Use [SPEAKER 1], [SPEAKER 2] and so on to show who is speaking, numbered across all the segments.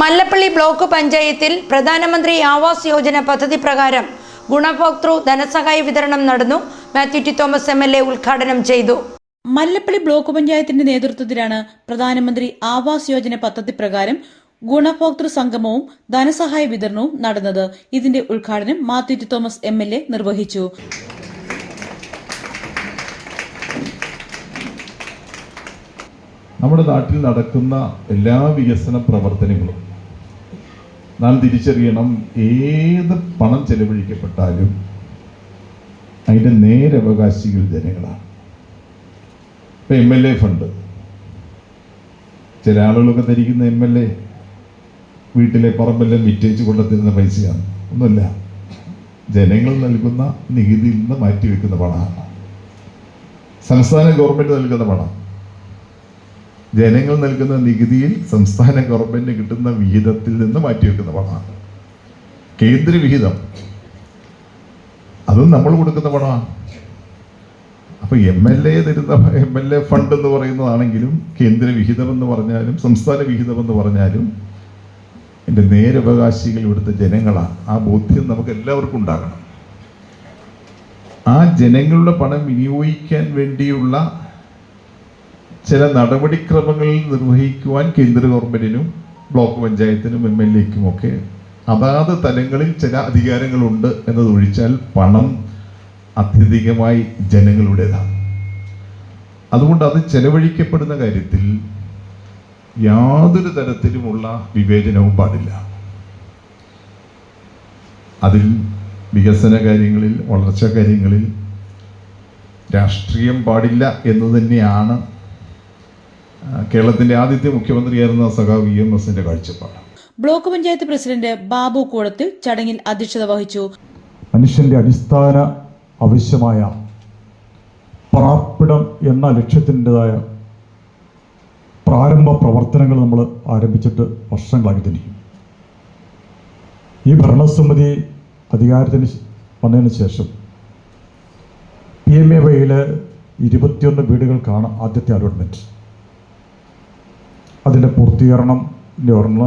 [SPEAKER 1] Mallappally block പഞ്ചായത്തിൽ പ്രധാനമന്ത്രി ആവാസ് യോജന പദ്ധതി പ്രകാരം ഗുണഭോക്തൃ ധനസഹായ വിതരണം നടന്നു. Mathew T Thomas M L A ഉദ്ഘാടനം ചെയ്തു.
[SPEAKER 2] മല്ലപ്പള്ളി ബ്ലോക്ക് പഞ്ചായത്തിന്റെ നേതൃത്വത്തിലാണ് പ്രധാനമന്ത്രി ആവാസ് യോജന പദ്ധതി പ്രകാരം ഗുണഭോക്തൃ സംഗമവും ധനസഹായ വിതരണവും നടന്നത്. ഇതിന്റെ ഉദ്ഘാടനം മാത്യു ടി തോമസ് എം നിർവഹിച്ചു.
[SPEAKER 3] നമ്മുടെ നാട്ടിൽ നടക്കുന്ന എല്ലാ വികസന പ്രവർത്തനങ്ങളും നാം തിരിച്ചറിയണം ഏത് പണം ചെലവഴിക്കപ്പെട്ടാലും അതിന്റെ നേരവകാശികൾ ജനങ്ങളാണ്. ഇപ്പം എം എൽ എ ഫണ്ട്. ചില ആളുകളൊക്കെ ധരിക്കുന്ന എം എൽ എ വീട്ടിലെ പറമ്പെല്ലാം വിറ്റേച്ച് കൊണ്ടെത്തുന്ന പൈസയാണ്. ഒന്നുമില്ല ജനങ്ങൾ നൽകുന്ന നികുതിയിൽ നിന്ന് മാറ്റിവെക്കുന്ന പണമാണ്. സംസ്ഥാന ഗവൺമെന്റ് നൽകുന്ന പണം. ജനങ്ങൾ നൽകുന്ന നികുതിയിൽ സംസ്ഥാന ഗവൺമെന്റ് കിട്ടുന്ന വിഹിതത്തിൽ നിന്ന് മാറ്റിവെക്കുന്ന പണമാണ്. കേന്ദ്ര വിഹിതം. അതും നമ്മൾ കൊടുക്കുന്ന പണമാണ്. അപ്പൊ എം എൽ എ തരുന്ന എം എൽ എ ഫണ്ട് എന്ന് പറയുന്നതാണെങ്കിലും കേന്ദ്ര വിഹിതം എന്ന് പറഞ്ഞാലും സംസ്ഥാന വിഹിതം എന്ന് പറഞ്ഞാലും എന്റെ നേരവകാശികൾ ഇവിടുത്തെ ജനങ്ങളാണ്. ആ ബോധ്യം നമുക്ക് എല്ലാവർക്കും ഉണ്ടാകണം. ആ ജനങ്ങളുടെ പണം വിനിയോഗിക്കാൻ വേണ്ടിയുള്ള ചില നടപടിക്രമങ്ങൾ നിർവഹിക്കുവാൻ കേന്ദ്ര ഗവൺമെന്റിനും ബ്ലോക്ക് പഞ്ചായത്തിനും എം എൽ എക്കും ഒക്കെ അതാത് തലങ്ങളിൽ ചില അധികാരങ്ങളുണ്ട് എന്നതൊഴിച്ചാൽ പണം അത്യധികമായി ജനങ്ങളുടേതാണ്. അതുകൊണ്ട് അത് ചെലവഴിക്കപ്പെടുന്ന കാര്യത്തിൽ യാതൊരു തരത്തിലുമുള്ള വിവേചനവും പാടില്ല. അതിൽ വികസന കാര്യങ്ങളിൽ വളർച്ചാ കാര്യങ്ങളിൽ രാഷ്ട്രീയം പാടില്ല എന്ന് തന്നെയാണ് കേരളത്തിന്റെ ആദ്യത്തെ മുഖ്യമന്ത്രിയായിരുന്ന സഖാവ് വി എം എസിന്റെ കാഴ്ചപ്പാട്.
[SPEAKER 2] ബ്ലോക്ക് പഞ്ചായത്ത് പ്രസിഡന്റ് ബാബു കൂടത്തിൽ ചടങ്ങിൽ അധ്യക്ഷത വഹിച്ചു.
[SPEAKER 4] മനുഷ്യന്റെ അടിസ്ഥാന ആവശ്യമായ പ്രാർപ്പിടം എന്ന ലക്ഷ്യത്തിന്റെതായ പ്രാരംഭ പ്രവർത്തനങ്ങൾ നമ്മൾ ആരംഭിച്ചിട്ട് വർഷങ്ങളായി തന്നെയും ഈ ഭരണസമിതി അധികാരത്തിന് വന്നതിന് ശേഷം പി എം എ വൈയിലെ ഇരുപത്തിയൊന്ന് വീടുകൾക്കാണ് ആദ്യത്തെ അലോട്ട്മെന്റ് അതിന്റെ പൂർത്തീകരണം ഓർമ്മ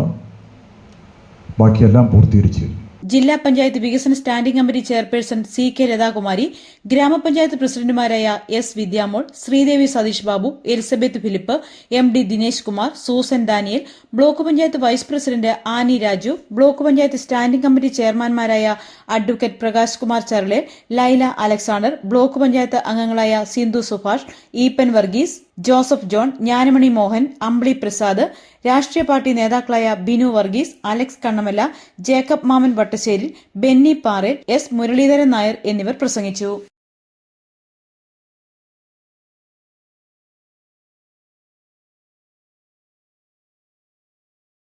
[SPEAKER 4] ബാക്കിയെല്ലാം പൂർത്തീകരിച്ചു
[SPEAKER 2] ജില്ലാ പഞ്ചായത്ത് വികസന standing committee chairperson C K Lathakumari ഗ്രാമപഞ്ചായത്ത് പ്രസിഡന്റുമാരായ S Vidyamol Sreedevi Satheesh Babu Elizabeth Philip M D Dinesh Kumar Susan Daniel block panchayat vice president Annie Raju block panchayat standing committee ചെയർമാൻമാരായ advocate Prakash Kumar ചർലെ ലൈല അലക്സാണ്ടർ ബ്ലോക്ക് പഞ്ചായത്ത് അംഗങ്ങളായ Sindhu Subhash Eapen Varghese Joseph John Jnanamani Mohan Ambili Prasad രാഷ്ട്രീയ party നേതാക്കളായ Binu Varghese Alex Kannamala Jacob Mammen Vattasseri Benny Parel S Muraleedharan Nair എന്നിവർ പ്രസംഗിച്ചു.